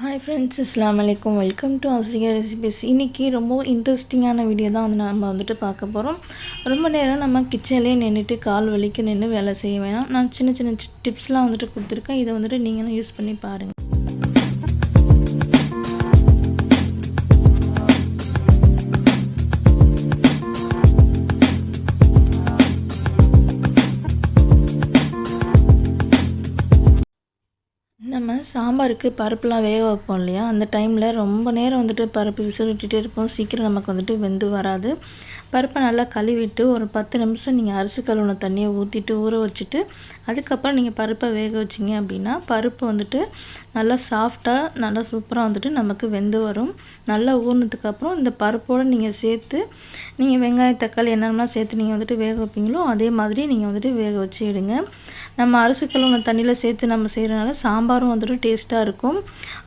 Hi friends இஸ்லாம் அலைக்கும் welcome to Asika recipes இன்றைக்கி ரொம்ப இன்ட்ரெஸ்டிங்கான வீடியோ தான் வந்து நம்ம வந்துட்டு பார்க்க போகிறோம் ரொம்ப நேரம் நம்ம கிச்சன்லேயே நின்றுட்டு கால் வலிக்கு நின்று வேலை செய்ய வேணாம். நான் சின்ன சின்ன டிப்ஸ்லாம் வந்துட்டு கொடுத்துருக்கேன். இதை வந்துட்டு நீங்களும் யூஸ் பண்ணி பாருங்கள் சாம்பாருக்கு பருப்புலாம் வேக வைப்போம் இல்லையா? அந்த டைமில் ரொம்ப நேரம் வந்துட்டு பருப்பு விசில் விட்டுட்டே இருப்போம். சீக்கிரம் நமக்கு வந்துட்டு வெந்து வராது. பருப்பை நல்லா கழுவிட்டு ஒரு பத்து நிமிஷம் நீங்கள் அரிசி கழுவுன தண்ணியை ஊற்றிட்டு ஊற வச்சுட்டு அதுக்கப்புறம் நீங்கள் பருப்பை வேக வச்சிங்க அப்படின்னா பருப்பு வந்துட்டு நல்லா சாஃப்டாக நல்லா சூப்பராக வந்துட்டு நமக்கு வெந்து வரும். நல்லா ஊறினதுக்கப்புறம் இந்த பருப்போடு நீங்கள் சேர்த்து நீங்கள் வெங்காயம் தக்காளி என்னென்னலாம் சேர்த்து நீங்கள் வந்துட்டு வேக வைப்பீங்களோ அதே மாதிரி நீங்கள் வந்துட்டு வேக வச்சு எடுங்க. நம்ம அரிசி கழுவுன தண்ணியில் சேர்த்து நம்ம செய்கிறனால சாம்பாரும் வந்துட்டு டேஸ்ட்டாக இருக்கும்.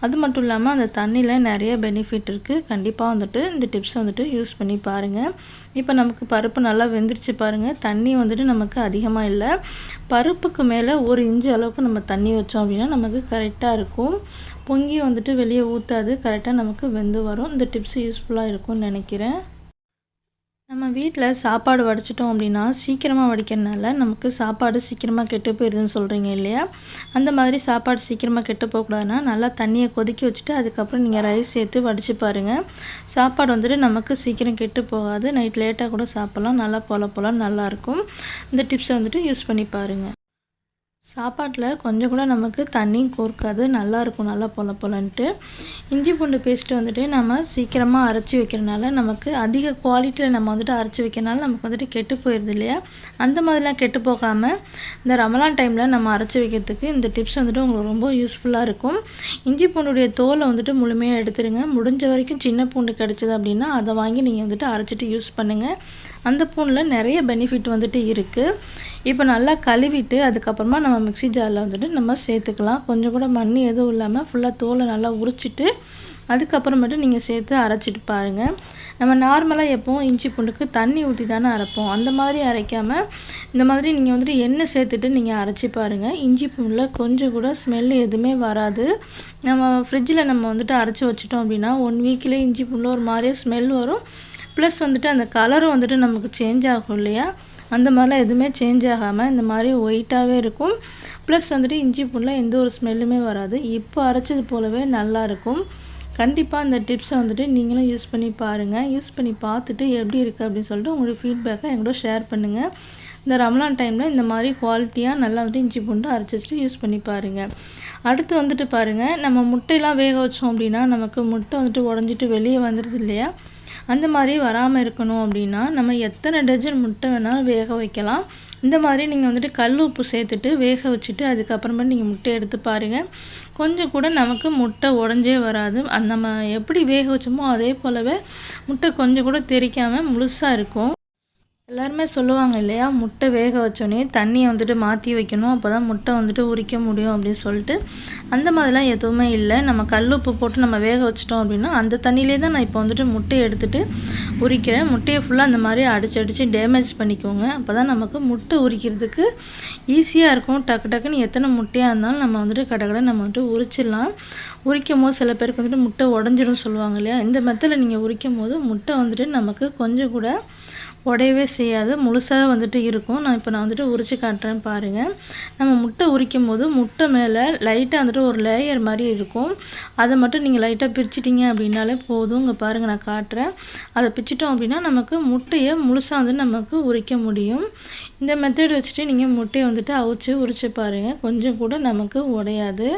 அது மட்டும் இல்லாமல் அந்த தண்ணியில் நிறைய பெனிஃபிட் இருக்குது கண்டிப்பாக வந்துட்டு இந்த டிப்ஸை வந்துட்டு யூஸ் பண்ணி பாருங்கள் இப்போ நமக்கு பருப்பு நல்லா வெந்துருச்சு பாருங்கள் தண்ணி வந்துட்டு நமக்கு அதிகமாக இல்லை. பருப்பு அளவுக்கு மேலே ஒரு இன்ச்சு அளவுக்கு நம்ம தண்ணி வச்சோம் அப்படின்னா நமக்கு கரெக்டாக இருக்கும். பொங்கி வந்துட்டு வெளியே ஊற்றாது கரெக்டாக நமக்கு வெந்து வரும். இந்த டிப்ஸ் யூஸ்ஃபுல்லாக இருக்கும்னு நினைக்கிறேன். நம்ம வீட்டில் சாப்பாடு வடிச்சிட்டோம் அப்படின்னா சீக்கிரமாக வடிக்கிறனால நமக்கு சாப்பாடு சீக்கிரமாக கெட்டு போயிடுதுன்னு சொல்கிறீங்க இல்லையா? அந்த மாதிரி சாப்பாடு சீக்கிரமாக கெட்டு போகக்கூடாதுன்னா நல்லா தண்ணியை கொதிக்க வச்சுட்டு அதுக்கப்புறம் நீங்கள் ரைஸ் சேர்த்து வடித்து பாருங்கள் சாப்பாடு வந்துட்டு நமக்கு சீக்கிரம் கெட்டு போகாது. நைட் லேட்டாக கூட சாப்பிட்லாம். நல்லா பொல போல நல்லாயிருக்கும் இந்த டிப்ஸை வந்துட்டு யூஸ் பண்ணி பாருங்கள் சாப்பாட்டில் கொஞ்சம் கூட நமக்கு தண்ணியும் கோர்க்காது நல்லாயிருக்கும் நல்லா பொல பொலன்ட்டு. இஞ்சி பூண்டு பேஸ்ட்டு வந்துட்டு நம்ம சீக்கிரமாக அரைச்சி வைக்கிறனால நமக்கு அதிக குவாலிட்டியில் நம்ம வந்துட்டு அரைச்சி வைக்கிறனால நமக்கு வந்துட்டு கெட்டு போயிடுது இல்லையா? அந்த மாதிரிலாம் கெட்டு போகாமல் இந்த ரமலான் டைமில் நம்ம அரைச்சி வைக்கிறதுக்கு இந்த டிப்ஸ் வந்துட்டு உங்களுக்கு ரொம்ப யூஸ்ஃபுல்லாக இருக்கும். இஞ்சி பூண்டுடைய தோலை வந்துட்டு முழுமையாக எடுத்துருங்க. முடிஞ்ச வரைக்கும் சின்ன பூண்டு கிடச்சிது அப்படின்னா அதை வாங்கி நீங்கள் வந்துட்டு அரைச்சிட்டு யூஸ் பண்ணுங்கள் அந்த பூனில் நிறைய பெனிஃபிட் வந்துட்டு இருக்குது இப்போ நல்லா கழுவிட்டு அதுக்கப்புறமா நம்ம மிக்சி ஜாரில் வந்துட்டு நம்ம சேர்த்துக்கலாம். கொஞ்சம் கூட மண் எதுவும் இல்லாமல் ஃபுல்லாக தோலை நல்லா உரிச்சிட்டு அதுக்கப்புறமேட்டு நீங்கள் சேர்த்து அரைச்சிட்டு பாருங்கள் நம்ம நார்மலாக எப்போவும் இஞ்சி பூண்டுக்கு தண்ணி ஊற்றி தானே அரைப்போம். அந்த மாதிரி அரைக்காமல் இந்த மாதிரி நீங்கள் வந்துட்டு எண்ணெய் சேர்த்துட்டு நீங்கள் அரைச்சி பாருங்கள் இஞ்சி பூண்டில் கொஞ்சம் கூட ஸ்மெல் எதுவுமே வராது. நம்ம ஃப்ரிட்ஜில் நம்ம வந்துட்டு அரைச்சி வச்சிட்டோம் அப்படின்னா ஒன் வீக்லேயே இஞ்சி பூண்டில் ஒரு மாதிரியே ஸ்மெல் வரும். ப்ளஸ் வந்துட்டு அந்த கலரும் வந்துட்டு நமக்கு சேஞ்ச் ஆகும் இல்லையா? அந்த மாதிரிலாம் எதுவுமே சேஞ்ச் ஆகாமல் இந்த மாதிரி ஒயிட்டாகவே இருக்கும். ப்ளஸ் வந்துட்டு இஞ்சி பூண்டில் எந்த ஒரு ஸ்மெல்லுமே வராது. இப்போ அரைச்சது போலவே நல்லாயிருக்கும் கண்டிப்பாக அந்த டிப்ஸை வந்துட்டு நீங்களும் யூஸ் பண்ணி பாருங்கள் யூஸ் பண்ணி பார்த்துட்டு எப்படி இருக்குது அப்படின்னு சொல்லிட்டு உங்களுடைய ஃபீட்பேக்கை எங்களோட ஷேர் பண்ணுங்கள் இந்த ரம்லான் டைமில் இந்த மாதிரி குவாலிட்டியாக நல்லா வந்துட்டு இஞ்சி பூண்டு அரைச்சி வச்சுட்டு யூஸ் பண்ணி பாருங்கள் அடுத்து வந்துட்டு பாருங்கள் நம்ம முட்டையெல்லாம் வேக வச்சோம் அப்படின்னா நமக்கு முட்டை வந்துட்டு உடஞ்சிட்டு வெளியே வந்துடுது இல்லையா? அந்த மாதிரி வராமல் இருக்கணும் அப்படின்னா நம்ம எத்தனை டஜன் முட்டை வேணாலும் வேக வைக்கலாம். இந்த மாதிரி நீங்கள் வந்துட்டு கல் உப்பு சேர்த்துட்டு வேக வச்சுட்டு அதுக்கப்புறமா நீங்கள் முட்டை எடுத்து பாருங்கள் கொஞ்சம் கூட நமக்கு முட்டை உடஞ்சே வராது. அந்த நம்ம எப்படி வேக வச்சோமோ அதே போலவே முட்டை கொஞ்சம் கூட தெரிக்காமல் முழுசாக இருக்கும். எல்லாருமே சொல்லுவாங்க இல்லையா முட்டை வேக வச்சோடனே தண்ணியை வந்துட்டு மாற்றி வைக்கணும் அப்போ தான் முட்டை வந்துட்டு உரிக்க முடியும் அப்படின்னு சொல்லிட்டு. அந்த மாதிரிலாம் எதுவுமே இல்லை. நம்ம கல் உப்பு போட்டு நம்ம வேக வச்சிட்டோம் அப்படின்னா அந்த தண்ணியிலே தான் நான் இப்போ வந்துட்டு முட்டையை எடுத்துகிட்டு உரிக்கிறேன். முட்டையை ஃபுல்லாக அந்த மாதிரி அடிச்சு அடித்து டேமேஜ் பண்ணிக்கோங்க. அப்போ தான் நமக்கு முட்டை உரிக்கிறதுக்கு ஈஸியாக இருக்கும். டக்கு டக்குன்னு எத்தனை முட்டையாக இருந்தாலும் நம்ம வந்துட்டு கடை நம்ம வந்துட்டு உரிச்சிடலாம். உரிக்கும் போது சில பேருக்கு வந்துட்டு முட்டை உடஞ்சிரும் சொல்லுவாங்க இல்லையா? இந்த மெத்தடில் நீங்கள் உரிக்கும் போது முட்டை வந்துட்டு நமக்கு கொஞ்சம் கூட உடையவே செய்யாது. முழுசாக வந்துட்டு இருக்கும். நான் இப்போ நான் வந்துட்டு உரித்து காட்டுறேன் பாருங்கள் நம்ம முட்டை உரிக்கும் போது முட்டை மேலே லைட்டாக வந்துட்டு ஒரு லேயர் மாதிரி இருக்கும். அதை மட்டும் நீங்கள் லைட்டாக பிரிச்சிட்டிங்க அப்படின்னாலே போதும் இங்கே பாருங்கள் நான் காட்டுறேன். அதை பிரிச்சிட்டோம் அப்படின்னா நமக்கு முட்டையை முழுசாக வந்துட்டு நமக்கு உரிக்க முடியும். இந்த மெத்தட் வச்சுட்டு நீங்கள் முட்டையை வந்துட்டு அவிச்சு உரிச்சு பாருங்கள் கொஞ்சம் கூட நமக்கு உடையாது.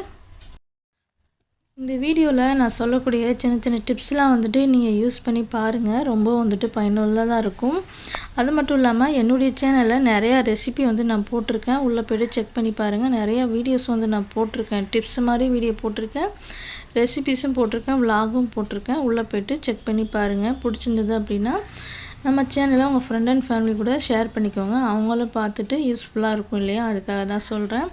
இந்த வீடியோவில் நான் சொல்லக்கூடிய சின்ன சின்ன டிப்ஸ்லாம் வந்துட்டு நீங்கள் யூஸ் பண்ணி பாருங்கள் ரொம்ப வந்துட்டு பயனுள்ளதாக இருக்கும். அது மட்டும் இல்லாமல் என்னுடைய சேனலில் நிறையா ரெசிபி வந்து நான் போட்டிருக்கேன். உள்ளே போய்ட்டு செக் பண்ணி பாருங்கள் நிறையா வீடியோஸ் வந்து நான் போட்டிருக்கேன். டிப்ஸ் மாதிரி வீடியோ போட்டிருக்கேன். ரெசிபிஸும் போட்டிருக்கேன். விலாகும் போட்டிருக்கேன். உள்ளே போய்ட்டு செக் பண்ணி பாருங்கள் பிடிச்சிருந்தது அப்படின்னா நம்ம சேனலை உங்கள் ஃப்ரெண்ட் அண்ட் ஃபேமிலி கூட ஷேர் பண்ணிக்கோங்க. அவங்களும் பார்த்துட்டு யூஸ்ஃபுல்லாக இருக்கும் இல்லையா? அதுக்காக தான் சொல்கிறேன்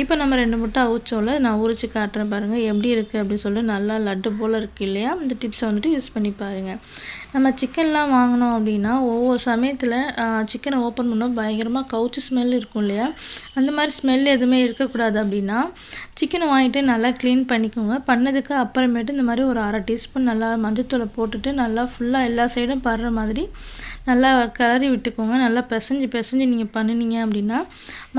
இப்போ நம்ம ரெண்டு முட்டை அவுச்சோவில் நான் உரிச்சு காட்டுறேன் பாருங்கள் எப்படி இருக்குது அப்படின்னு சொல்லிட்டு நல்லா லட்டு போல் இருக்குது இல்லையா? இந்த டிப்ஸை வந்துட்டு யூஸ் பண்ணி பாருங்கள் நம்ம சிக்கன்லாம் வாங்கினோம் அப்படின்னா ஒவ்வொரு சமயத்தில் சிக்கனை ஓப்பன் பண்ணோம் பயங்கரமாக கவுச்சு ஸ்மெல் இருக்கும் இல்லையா? அந்த மாதிரி ஸ்மெல் எதுவுமே இருக்கக்கூடாது அப்படின்னா சிக்கனை வாங்கிட்டு நல்லா க்ளீன் பண்ணிக்கோங்க. பண்ணதுக்கு அப்புறமேட்டு இந்த மாதிரி ஒரு அரை டீஸ்பூன் நல்லா மஞ்சத்தூளை போட்டுட்டு நல்லா ஃபுல்லாக எல்லா சைடும் படுற மாதிரி நல்லா கிளறி விட்டுக்கோங்க. நல்லா பிசைஞ்சு பிசைஞ்சு நீங்கள் பண்ணினீங்க அப்படின்னா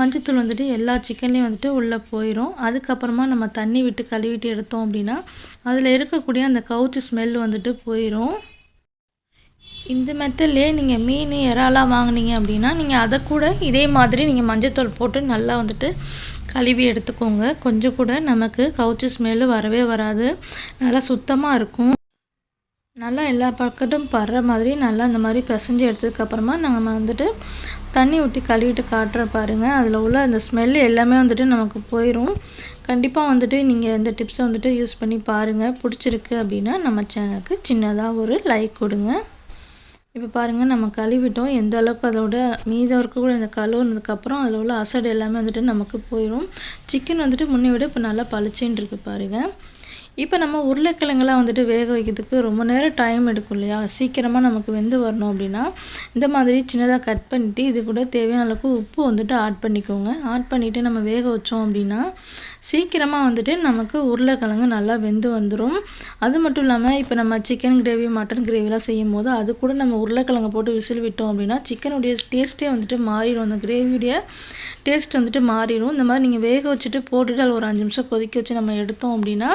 மஞ்சத்தூள் வந்துட்டு எல்லா சிக்கன்லேயும் வந்துட்டு உள்ளே போயிடும் அதுக்கப்புறமா நம்ம தண்ணி விட்டு கழுவிட்டு எடுத்தோம் அப்படின்னா அதில் இருக்கக்கூடிய அந்த கவுச்சி ஸ்மெல் வந்துட்டு போயிடும் இந்த மெத்தட்லேயே நீங்கள் மீன் இறாலாம் வாங்கினீங்க அப்படின்னா நீங்கள் அதை கூட இதே மாதிரி நீங்கள் மஞ்சத்தூள் போட்டு நல்லா வந்துட்டு கழுவி எடுத்துக்கோங்க. கொஞ்சம் கூட நமக்கு கவுச்சி ஸ்மெல்லு வரவே வராது. நல்லா சுத்தமாக இருக்கும். நல்லா எல்லா பக்கட்டும் படுற மாதிரி நல்லா இந்த மாதிரி பிசைஞ்சு எடுத்ததுக்கப்புறமா நம்ம வந்துட்டு தண்ணி ஊற்றி கழுவிட்டு காட்டுற பாருங்கள் அதில் உள்ள அந்த ஸ்மெல் எல்லாமே வந்துட்டு நமக்கு போயிடும் கண்டிப்பாக வந்துட்டு நீங்கள் இந்த டிப்ஸை வந்துட்டு யூஸ் பண்ணி பாருங்கள் பிடிச்சிருக்கு அப்படின்னா நம்ம சேனலுக்கு சின்னதாக ஒரு லைக் கொடுங்க. இப்போ பாருங்கள் நம்ம கழுவிட்டோம். எந்த அளவுக்கு அதோட மீதம் இருக்கக்கூட இந்த கழுவுனதுக்கப்புறம் அதில் உள்ள அசடு எல்லாமே வந்துட்டு நமக்கு போயிடும் சிக்கன் வந்துட்டு முன்னே விட இப்போ நல்லா பளிச்சுன்னு இருக்குது பாருங்கள் இப்போ நம்ம உருளைக்கிழங்கெல்லாம் வந்துட்டு வேக வைக்கிறதுக்கு ரொம்ப நேரம் டைம் எடுக்கும் இல்லையா? சீக்கிரமாக நமக்கு வெந்து வரணும் அப்படின்னா இந்த மாதிரி சின்னதாக கட் பண்ணிவிட்டு இது கூட தேவையான அளவுக்கு உப்பு வந்துட்டு ஆட் பண்ணிக்கோங்க. ஆட் பண்ணிவிட்டு நம்ம வேக வச்சோம் அப்படின்னா சீக்கிரமாக வந்துட்டு நமக்கு உருளைக்கிழங்கு நல்லா வெந்து வந்துடும் அது மட்டும் இல்லாமல் இப்போ நம்ம சிக்கன் கிரேவி மட்டன் கிரேவிலாம் செய்யும் போது அது கூட நம்ம உருளைக்கிழங்கு போட்டு விசில் விட்டோம் அப்படின்னா சிக்கனுடைய டேஸ்ட்டே வந்துட்டு மாறிடும். அந்த கிரேவியுடைய டேஸ்ட் வந்துட்டு மாறிடும். இந்த மாதிரி நீங்கள் வேக வச்சுட்டு போட்டுட்டு அதில் ஒரு அஞ்சு நிமிஷம் கொதிக்க வச்சு நம்ம எடுத்தோம் அப்படின்னா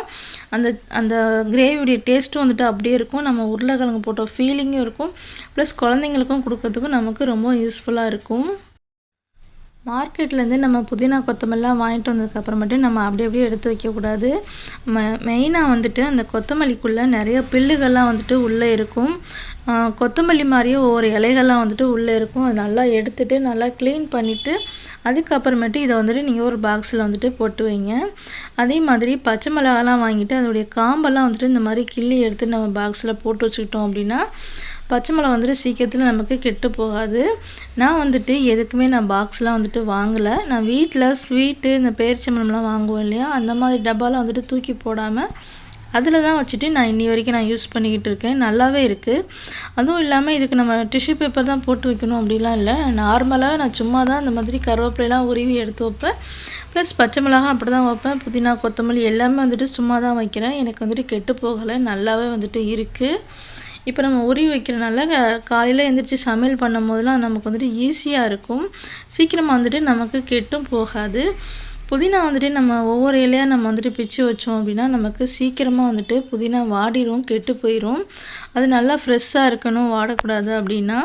அந்த அந்த கிரேவியுடைய டேஸ்ட்டும் வந்துட்டு அப்படியே இருக்கும். நம்ம உருளைக்கிழங்கு போட்ட ஃபீலிங்கும் இருக்கும். ப்ளஸ் குழந்தைங்களுக்கும் கொடுக்கறதுக்கும் நமக்கு ரொம்ப யூஸ்ஃபுல்லாக இருக்கும். மார்க்கெட்லேருந்து நம்ம புதினா கொத்தமல்லாம் வாங்கிட்டு வந்ததுக்கப்புறமேட்டு நம்ம அப்படி அப்படியே எடுத்து வைக்கக்கூடாது. ம மெயினாக வந்துட்டு அந்த கொத்தமல்லிக்குள்ளே நிறைய பில்லுகள்லாம் வந்துட்டு உள்ளே இருக்கும். கொத்தமல்லி மாதிரியே ஒவ்வொரு இலைகள்லாம் வந்துட்டு உள்ளே இருக்கும். அது நல்லா எடுத்துகிட்டு நல்லா க்ளீன் பண்ணிவிட்டு அதுக்கப்புறமேட்டு இதை வந்துட்டு நீங்கள் ஒரு பாக்ஸில் வந்துட்டு போட்டு வைங்க. அதே மாதிரி பச்சை மிளகாலாம் வாங்கிட்டு அதோடைய காம்பெல்லாம் வந்துட்டு இந்த மாதிரி கிள்ளி எடுத்து நம்ம பாக்ஸில் போட்டு வச்சுக்கிட்டோம் அப்படின்னா பச்சை மிளகா வந்துட்டு சீக்கிரத்தில் நமக்கு கெட்டு போகாது. நான் வந்துட்டு எதுக்குமே நான் பாக்ஸ்லாம் வந்துட்டு வாங்கலை. நான் வீட்டில் ஸ்வீட்டு இந்த பேரிச்சம்பழம்லாம் வாங்குவோம் இல்லையா? அந்த மாதிரி டப்பாலாம் வந்துட்டு தூக்கி போடாமல் அதில் தான் வச்சுட்டு நான் இன்னி வரைக்கும் நான் யூஸ் பண்ணிக்கிட்டு இருக்கேன். நல்லாவே இருக்குது அதுவும் இல்லாமல் இதுக்கு நம்ம டிஷ்யூ பேப்பர் தான் போட்டு வைக்கணும் அப்படிலாம் இல்லை. நார்மலாக நான் சும்மா தான் இந்த மாதிரி கருவேப்பிலாம் உருவி எடுத்து வைப்பேன். ப்ளஸ் பச்சை மிளகா அப்படி தான் வைப்பேன். புதினா கொத்தமல்லி எல்லாமே வந்துட்டு சும்மா தான் வைக்கிறேன். எனக்கு வந்துட்டு கெட்டு போகலை. நல்லாவே வந்துட்டு இருக்குது இப்போ நம்ம உரி வைக்கிறனால காலையில் எழுந்திரிச்சி சமையல் பண்ணும் போதெல்லாம் நமக்கு வந்துட்டு ஈஸியாக இருக்கும். சீக்கிரமாக வந்துட்டு நமக்கு கெட்டும் போகாது. புதினா வந்துட்டு நம்ம ஒவ்வொரு இலையாக நம்ம வந்துட்டு பிச்சு வச்சோம் அப்படின்னா நமக்கு சீக்கிரமாக வந்துட்டு புதினா வாடிடும் கெட்டு போயிடும் அது நல்லா ஃப்ரெஷ்ஷாக இருக்கணும் வாடக்கூடாது அப்படின்னா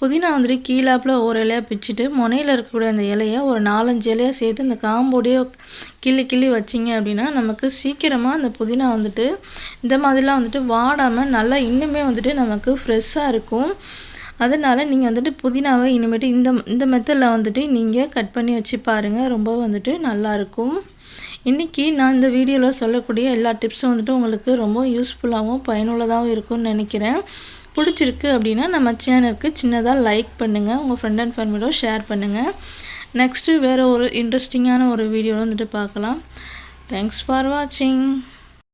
புதினா வந்துட்டு கீழாப்பில் ஒவ்வொரு இலையாக பிச்சுட்டு முனையில் இருக்கக்கூடிய அந்த இலையை ஒரு நாலஞ்சு இலையாக சேர்த்து அந்த காம்போடையே கிள்ளி கிள்ளி வச்சிங்க அப்படின்னா நமக்கு சீக்கிரமாக அந்த புதினா வந்துட்டு இந்த மாதிரிலாம் வந்துட்டு வாடாமல் நல்லா இன்னுமே வந்துட்டு நமக்கு ஃப்ரெஷ்ஷாக இருக்கும். அதனால் நீங்கள் வந்துட்டு புதினாவை இனிமேட்டு இந்த இந்த மெத்தடில் வந்துட்டு நீங்கள் கட் பண்ணி வச்சு பாருங்கள் ரொம்ப வந்துட்டு நல்லாயிருக்கும் இன்றைக்கி நான் இந்த வீடியோவில் சொல்லக்கூடிய எல்லா டிப்ஸும் வந்துட்டு உங்களுக்கு ரொம்ப யூஸ்ஃபுல்லாகவும் பயனுள்ளதாகவும் இருக்கும்னு நினைக்கிறேன். பிடிச்சிருக்கு அப்படின்னா நம்ம சேனலுக்கு சின்னதாக லைக் பண்ணுங்கள் உங்கள் ஃப்ரெண்ட் அண்ட் ஃபேமிலியோட ஷேர் பண்ணுங்கள் நெக்ஸ்ட்டு வேறு ஒரு இன்ட்ரெஸ்டிங்கான ஒரு வீடியோவில் வந்துட்டு பார்க்கலாம். தேங்க்ஸ் ஃபார் வாட்சிங்